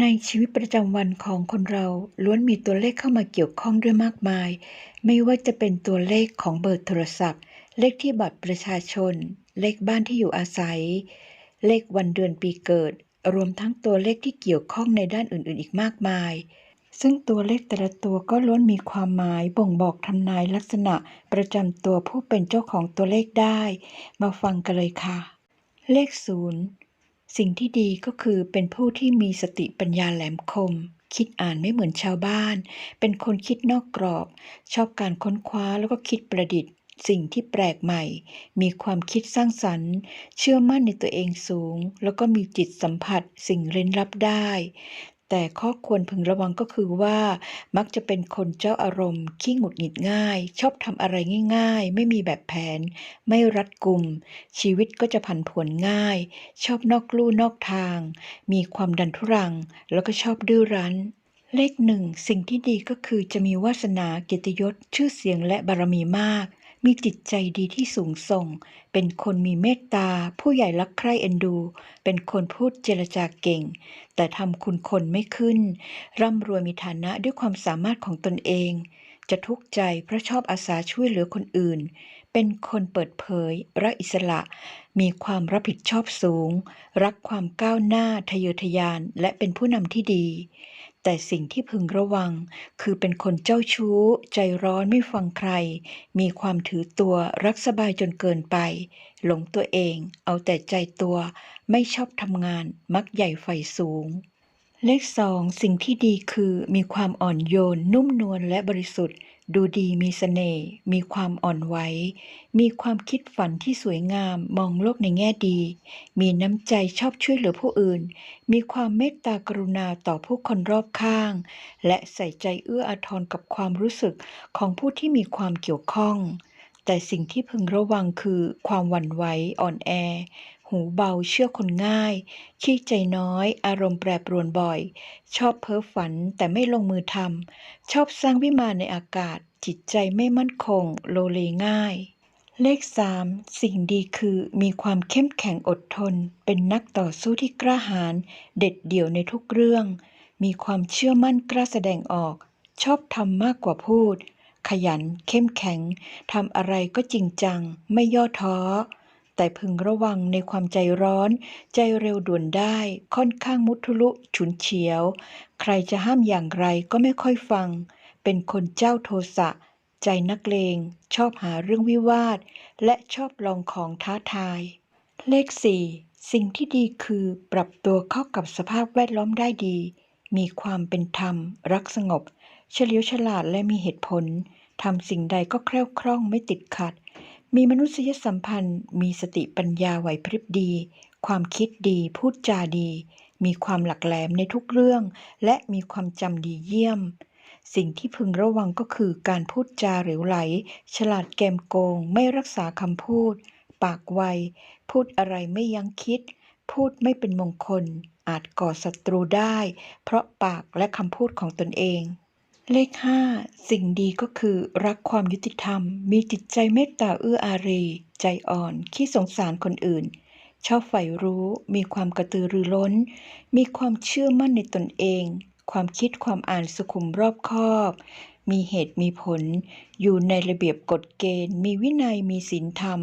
ในชีวิตประจำวันของคนเราล้วนมีตัวเลขเข้ามาเกี่ยวข้องด้วยมากมาย ไม่ว่าจะเป็นตัวเลขของเบอร์โทรศัพท์ เลขที่บัตรประชาชน เลขบ้านที่อยู่อาศัย เลขวันเดือนปีเกิด รวมทั้งตัวเลขที่เกี่ยวข้องในด้านอื่นๆ อีกมากมาย ซึ่งตัวเลขแต่ละตัวก็ล้วนมีความหมายบ่งบอกทำนายลักษณะประจำตัวผู้เป็นเจ้าของตัวเลขได้ มาฟังกันเลยค่ะ เลขศูนย์ สิ่งที่ดีก็คือเป็นผู้ที่มีสติปัญญาแหลมคม คิดอ่านไม่เหมือนชาวบ้าน เป็นคนคิดนอกกรอบ ชอบการค้นคว้าแล้วก็คิดประดิษฐ์ สิ่งที่แปลกใหม่ มีความคิดสร้างสรรค์ เชื่อมั่นในตัวเองสูง แล้วก็มีจิตสัมผัสสิ่งเร้นลับได้ แต่ข้อควรพึงระวังก็คือว่า มักจะเป็นคนเจ้าอารมณ์ ขี้หงุดหงิดง่าย ชอบทำอะไรง่ายๆ ไม่มีแบบแผน ไม่รัดกุม ชีวิตก็จะผันผวนง่าย ชอบนอกลู่นอกทาง มีความดันทุรัง แล้วก็ชอบดื้อรั้นเลขหนึ่งสิ่งที่ดีก็คือจะมีวาสนาเกียรติยศชื่อเสียงและบารมีมาก มีจิตใจดีที่สูงส่ง เป็นคนมีเมตตา ผู้ใหญ่รักใคร่เอ็นดู เป็นคนพูดเจรจาเก่ง แต่ทำคุณคนไม่ขึ้น ร่ำรวยมีฐานะด้วยความสามารถของตนเอง จะทุกข์ใจเพราะชอบอาสาช่วยเหลือคนอื่น เป็นคนเปิดเผย รักอิสระ มีความรับผิดชอบสูง รักความก้าวหน้าทะเยอทะยานและเป็นผู้นำที่ดี แต่สิ่งที่พึงระวัง คือเป็นคนเจ้าชู้ ใจร้อนไม่ฟังใคร มีความถือตัวรักสบายจนเกินไป หลงตัวเอง เอาแต่ใจตัว ไม่ชอบทำงาน มักใหญ่ไฟสูง เลขสองสิ่งที่ดีคือ มีความอ่อนโยน นุ่มนวลและบริสุทธิ์ ดูดีมีเสน่ห์มีความอ่อนไหวมีความคิดฝันที่สวยงามมองโลกในแง่ดี มีน้ำใจชอบช่วยเหลือผู้อื่น มีความเมตตากรุณาต่อผู้คนรอบข้าง และใส่ใจเอื้ออาทรกับความรู้สึกของผู้ที่มีความเกี่ยวข้องแต่สิ่งที่พึงระวังคือความหวั่นไหวอ่อนแอ หูเบาเชื่อคนง่าย ขี้ใจน้อย อารมณ์แปรปรวนบ่อย ชอบเพ้อฝันแต่ไม่ลงมือทำ ชอบสร้างวิมานในอากาศ จิตใจไม่มั่นคง โลเลง่าย เลขสามสิ่งดีคือมีความเข้มแข็งอดทน เป็นนักต่อสู้ที่กล้าหาญเด็ดเดี่ยวในทุกเรื่อง มีความเชื่อมั่นกล้าแสดงออก ชอบทำมากกว่าพูด ขยัน เข้มแข็งทำอะไรก็จริงจัง ไม่ย่อท้อ แต่พึงระวังในความใจร้อน ใจเร็วด่วนได้ค่อนข้างมุทุลุฉุนเฉียว ใครจะห้ามอย่างไรก็ไม่ค่อยฟัง เป็นคนเจ้าโทสะ ใจนักเลง ชอบหาเรื่องวิวาท และชอบลองของท้าทาย เลขสี่สิ่งที่ดีคือปรับตัวเข้ากับสภาพแวดล้อมได้ดี มีความเป็นธรรม รักสงบ เฉลียวฉลาดและมีเหตุผลทำสิ่งใดก็แคล่วคล่องไม่ติดขัด มีมนุษยสัมพันธ์ มีสติปัญญาไหวพริบดี ความคิดดี พูดจาดี มีความหลักแหลมในทุกเรื่อง และมีความจำดีเยี่ยม สิ่งที่พึงระวังก็คือการพูดจาเหลวไหล ฉลาดแกมโกง ไม่รักษาคำพูด ปากไว พูดอะไรไม่ยั้งคิด พูดไม่เป็นมงคล อาจก่อศัตรูได้ เพราะปากและคำพูดของตนเอง เลขห้าสิ่งดีก็คือ รักความยุติธรรม มีจิตใจเมตตาเอื้ออารี ใจอ่อนขี้สงสารคนอื่น ชอบใฝ่รู้ มีความกระตือรือร้น มีความเชื่อมั่นในตนเอง ความคิดความอ่านสุขุมรอบคอบ มีเหตุมีผล อยู่ในระเบียบกฎเกณฑ์ มีวินัยมีศีลธรรม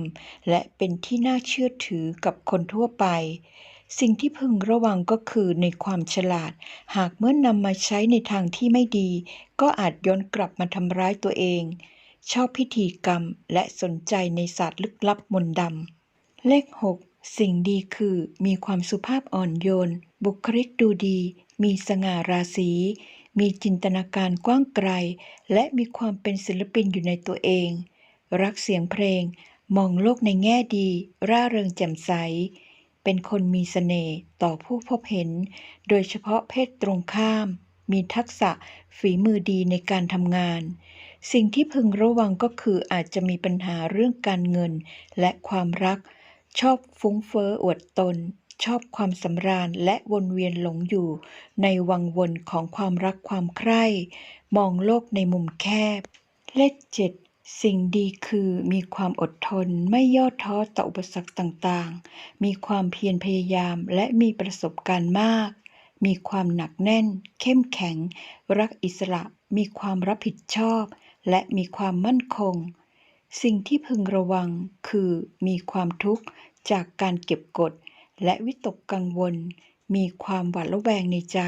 และเป็นที่น่าเชื่อถือกับคนทั่วไป สิ่งที่พึงระวังก็คือในความฉลาด หากเมื่อนำมาใช้ในทางที่ไม่ดี ก็อาจย้อนกลับมาทำร้ายตัวเอง ชอบพิธีกรรมและสนใจในศาสตร์ลึกลับมนต์ดำเลขหกสิ่งดีคือมีความสุภาพอ่อนโยน บุคลิกดูดี มีสง่าราศีมีจินตนาการกว้างไกล และมีความเป็นศิลปินอยู่ในตัวเอง รักเสียงเพลง มองโลกในแง่ดี ร่าเริงแจ่มใส เป็นคนมีเสน่ห์ต่อผู้พบเห็น โดยเฉพาะเพศตรงข้าม มีทักษะฝีมือดีในการทำงาน สิ่งที่พึงระวังก็คืออาจจะมีปัญหาเรื่องการเงินและความรัก ชอบฟุ้งเฟ้ออวดตน ชอบความสำราญและวนเวียนหลงอยู่ ในวังวนของความรักความใคร่ มองโลกในมุมแคบ เลขเจ็ด สิ่งดีคือมีความอดทนไม่ย่อท้อต่ออุปสรรคต่างๆ มีความเพียรพยายามและมีประสบการณ์มาก มีความหนักแน่น เข้มแข็ง รักอิสระ มีความรับผิดชอบ และมีความมั่นคง สิ่งที่พึงระวังคือมีความทุกข์จากการเก็บกด และวิตกกังวล มีความหวาดระแวงในใจ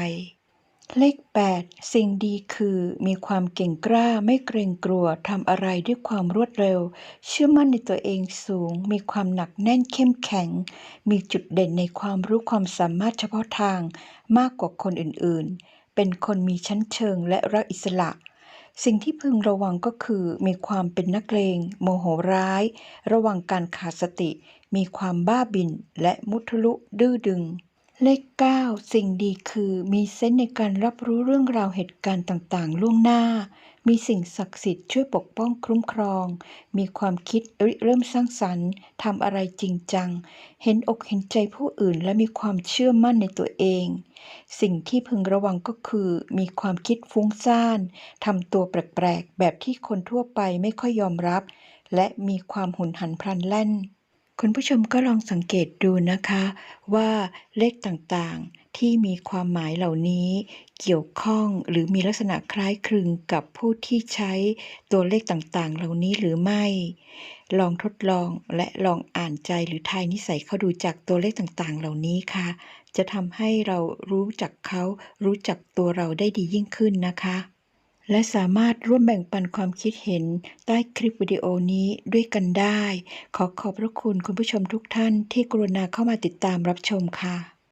เลข 8 สิ่งดีคือมีความเก่งกล้าไม่เกรงกลัวทำอะไรด้วยความรวดเร็ว เชื่อมั่นในตัวเองสูง มีความหนักแน่นเข้มแข็ง มีจุดเด่นในความรู้ความสามารถเฉพาะทางมากกว่าคนอื่นๆ เป็นคนมีชั้นเชิงและรักอิสระ สิ่งที่พึงระวังก็คือ มีความเป็นนักเลง โมโหร้าย ระวังการขาดสติ มีความบ้าบิ่นและมุทะลุดื้อดึง เลข 9 สิ่งดีคือมีเซนส์ในการรับรู้เรื่องราวเหตุการณ์ต่างๆ ล่วงหน้า มีสิ่งศักดิ์สิทธิ์ช่วยปกป้องคุ้มครอง มีความคิดริเริ่มสร้างสรรค์ทำอะไรจริงจัง เห็นอกเห็นใจผู้อื่นและมีความเชื่อมั่นในตัวเอง สิ่งที่พึงระวังก็คือ มีความคิดฟุ้งซ่านทำตัวแปลกๆ แบบที่คนทั่วไปไม่ค่อยยอมรับ และมีความหุนหันพลันแล่น คุณผู้ชมก็ลองสังเกตดูนะคะ ว่าเลขต่างๆที่มีความหมายเหล่านี้เกี่ยวข้องหรือมีลักษณะคล้ายคลึงกับผู้ที่ใช้ตัวเลขต่างๆ เหล่านี้หรือไม่ ลองทดลองและลองอ่านใจหรือทายนิสัยเขาดูจากตัวเลขต่างๆ เหล่านี้ค่ะ จะทำให้เรารู้จักเขารู้จักตัวเราได้ดียิ่งขึ้นนะคะ และสามารถร่วมแบ่งปันความคิดเห็นใต้คลิปวิดีโอนี้ด้วยกันได้ ขอขอบพระคุณคุณผู้ชมทุกท่านที่กรุณาเข้ามาติดตามรับชมค่ะ